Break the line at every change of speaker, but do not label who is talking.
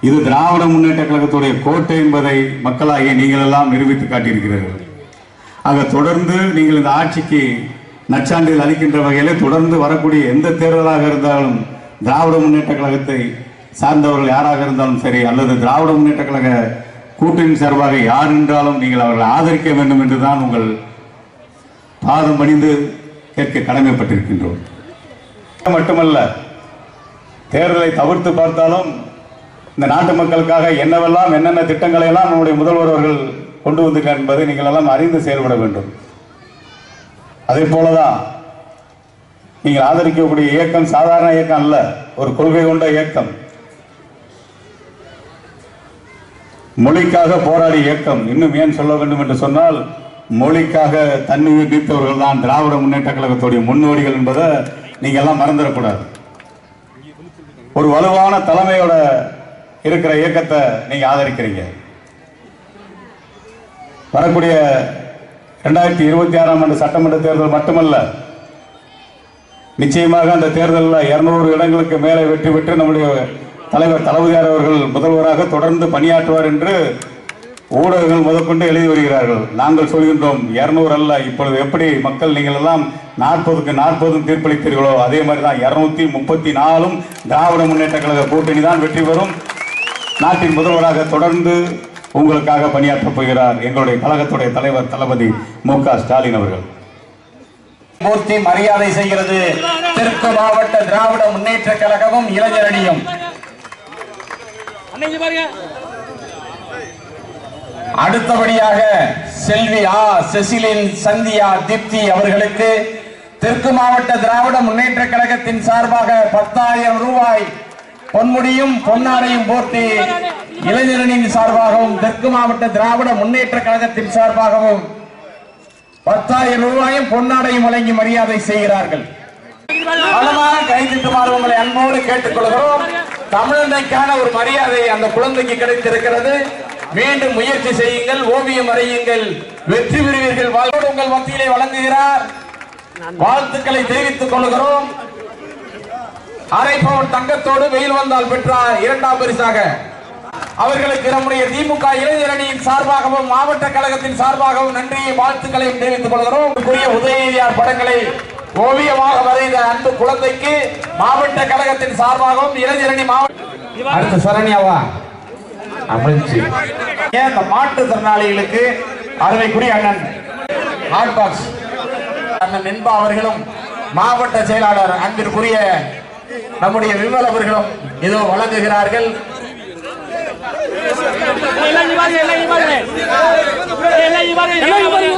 இது திராவிட முன்னேற்ற கழகத்துடைய கோட்டை என்பதை மக்களாகிய நீங்கள் எல்லாம் நிரூபித்து காட்டியிருக்கிறீர்கள். ஆக தொடர்ந்து நீங்கள் இந்த ஆட்சிக்கு நற்சான்றிதழ் அளிக்கின்ற வகையிலே தொடர்ந்து வரக்கூடிய எந்த தேர்தலாக இருந்தாலும் திராவிட முன்னேற்ற கழகத்தை சார்ந்தவர்கள் யாராக இருந்தாலும் சரி அல்லது திராவிட முன்னேற்ற கழக கூட்டணி சார்பாக யார் என்றாலும் நீங்கள் அவர்களை ஆதரிக்க வேண்டும் என்றுதான் உங்கள் பாதம் பணிந்து கேட்க கடமைப்பட்டிருக்கின்றோம். மட்டுமல்ல தேர்தலை தவிர்த்து பார்த்தாலும் இந்த நாட்டு மக்களுக்காக என்னவெல்லாம் என்னென்ன திட்டங்களை எல்லாம் நம்முடைய முதல்வர் அவர்கள் கொண்டு வந்திருக்கார் என்பதை நீங்கள் எல்லாம் அறிந்து செயல்பட வேண்டும். அதே போலதான் நீங்கள் ஆதரிக்கக்கூடிய இயக்கம் சாதாரண இயக்கம் அல்ல ஒரு கொள்கை கொண்ட இயக்கம். மொழிக்காக போராடிய இயக்கம் இன்னும் ஏன் சொல்ல வேண்டும் என்று சொன்னால் மொழிக்காக தன்னுயிர் நீத்தவர்கள் தான் திராவிட முன்னேற்ற கழகத்துடைய முன்னோடிகள் என்பதை நீங்க எல்லாம் மறந்துடக்கூடாது. ஒரு வலுவான தலைமையோட இருக்கிற இயக்கத்தை நீங்க ஆதரிக்கிறீங்க. வரக்கூடிய ரெண்டாயிரத்தி இருபத்தி ஆறாம் ஆண்டு சட்டமன்ற தேர்தல் மட்டுமல்ல நிச்சயமாக அந்த தேர்தலில் இருநூறு இடங்களுக்கு மேலே வெற்றி பெற்று நம்முடைய தலைவர் தளபதியார் அவர்கள் முதல்வராக தொடர்ந்து பணியாற்றுவார் என்று ஊடகங்கள் முதற்கொண்டு எழுதி வருகிறார்கள். நாங்கள் சொல்கின்றோம் இருநூறு அல்ல இப்பொழுது எப்படி மக்கள் நீங்கள் எல்லாம் நாற்பதுக்கு நாற்பதும் தீர்ப்பளித்தீர்களோ அதே மாதிரி தான் இருநூத்தி முப்பத்தி நாலும் திராவிட முன்னேற்ற கழக கூட்டணி தான் வெற்றி பெறும். நாட்டின் முதல்வராக தொடர்ந்து உங்களுக்காக பணியாற்றப் போகிறார் எங்களுடைய கழகத்துடைய தலைவர் தளபதி மு ஸ்டாலின் அவர்கள்.
மூர்த்தி மரியாதை செய்கிறது. தெற்கு மாவட்ட திராவிட முன்னேற்ற கழகமும் இளைஞரணியும். அடுத்தபடியாக செல்வி ஆ. செசிலின் சந்தியா தீப்தி அவர்களுக்கு தெற்கு மாவட்ட திராவிட முன்னேற்ற கழகத்தின் சார்பாக பத்தாயிரம் ரூபாய் பொன்முடியும் பொன்னாடையும் போர்த்தி இளைஞரணியின் சார்பாகவும் தெற்கு மாவட்ட திராவிட முன்னேற்ற கழகத்தின் சார்பாகவும் பத்தாயிரம் ரூபாயும் பொன்னாடையும் வழங்கி மரியாதை செய்கிறார்கள். பலமாக கைதிட்டுமாறு உங்களை அன்போடு கேட்டுக்கொள்கிறோம். தமிழனைக்கான ஒரு மரியாதை அந்த குழந்தைக்கு கிடைத்திருக்கிறது. மீண்டும் முயற்சி செய்யுங்கள் ஓவியம் வரையுங்கள் வெற்றி பெறுவீர்கள். உங்கள் மத்தியிலே வழங்குகிறார். வாழ்த்துக்களை தெரிவித்துக் கொள்கிறோம். அரை பவுன் தங்கத்தோடு வெயில் வந்தால் பெற்றார் இரண்டாம் பரிசாக. அவர்களுக்கு நம்முடைய திமுக இளைஞரணியின் சார்பாகவும் மாவட்ட கழகத்தின் சார்பாகவும் நன்றியை வாழ்த்துக்களையும் தெரிவித்துக் கொள்கிறோம். குறிய உதயநிதியார் படங்களை ஓவியமாக வரைந்த அன்பு குழந்தைக்கு மாவட்ட கழகத்தின் சார்பாகவும் இளைஞரணி மாவட்ட அடுத்து சரண்யாவா? அமைச்சு. ஏன் இந்த மாற்றுத்திறனாளிகளுக்கு அருமைக்குரிய அண்ணன் ஹாட் பாக்ஸ். அண்ணன் நின்பா அவர்களும் மாவட்ட செயலாளர் அன்பிற்குரிய நம்முடைய விமல் இதோ வழங்குகிறார்கள்.
எல்லாம் இவாரு எல்லாம் இவாரு. எல்லாம் இவாரு.